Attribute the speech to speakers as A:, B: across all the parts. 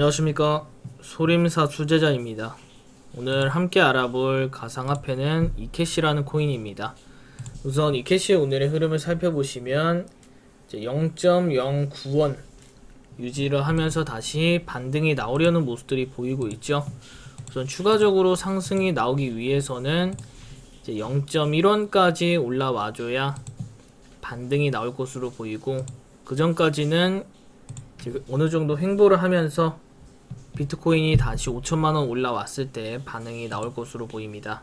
A: 안녕하십니까. 소림사 수제자입니다. 오늘 함께 알아볼 가상화폐는 이캐시라는 코인입니다. 우선 이캐시의 오늘의 흐름을 살펴보시면 이제 0.09원 유지를 하면서 다시 반등이 나오려는 모습들이 보이고 있죠. 우선 추가적으로 상승이 나오기 위해서는 이제 0.1원까지 올라와줘야 반등이 나올 것으로 보이고 그 전까지는 어느 정도 횡보를 하면서 비트코인이 다시 5천만원 올라왔을 때 반응이 나올 것으로 보입니다.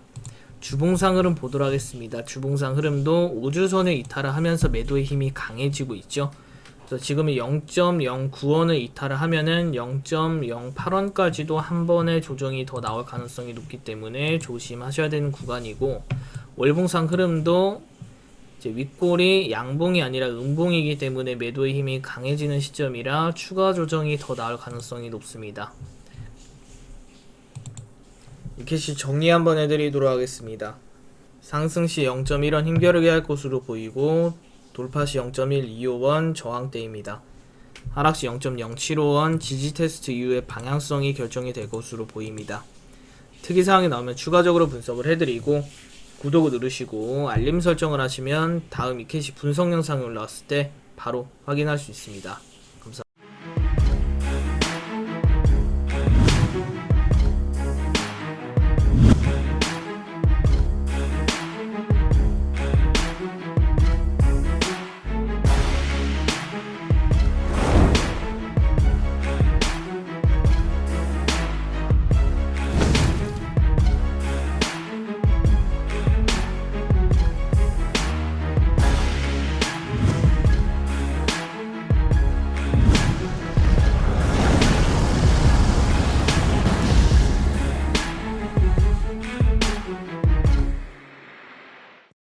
A: 주봉상 흐름 보도록 하겠습니다. 주봉상 흐름도 5주선을 이탈을 하면서 매도의 힘이 강해지고 있죠. 그래서 지금은 0.09원을 이탈을 하면은 0.08원까지도 한 번의 조정이 더 나올 가능성이 높기 때문에 조심하셔야 되는 구간이고 월봉상 흐름도 이제 윗골이 양봉이 아니라 음봉이기 때문에 매도의 힘이 강해지는 시점이라 추가 조정이 더 나올 가능성이 높습니다. 이캐시 정리 한번 해드리도록 하겠습니다. 상승 시 0.1원 힘겨루게 할 것으로 보이고 돌파 시 0.125원 저항대입니다. 하락 시 0.075원 지지 테스트 이후에 방향성이 결정이 될 것으로 보입니다. 특이사항이 나오면 추가적으로 분석을 해드리고 구독을 누르시고 알림 설정을 하시면 다음 이캐시 분석 영상이 올라왔을 때 바로 확인할 수 있습니다.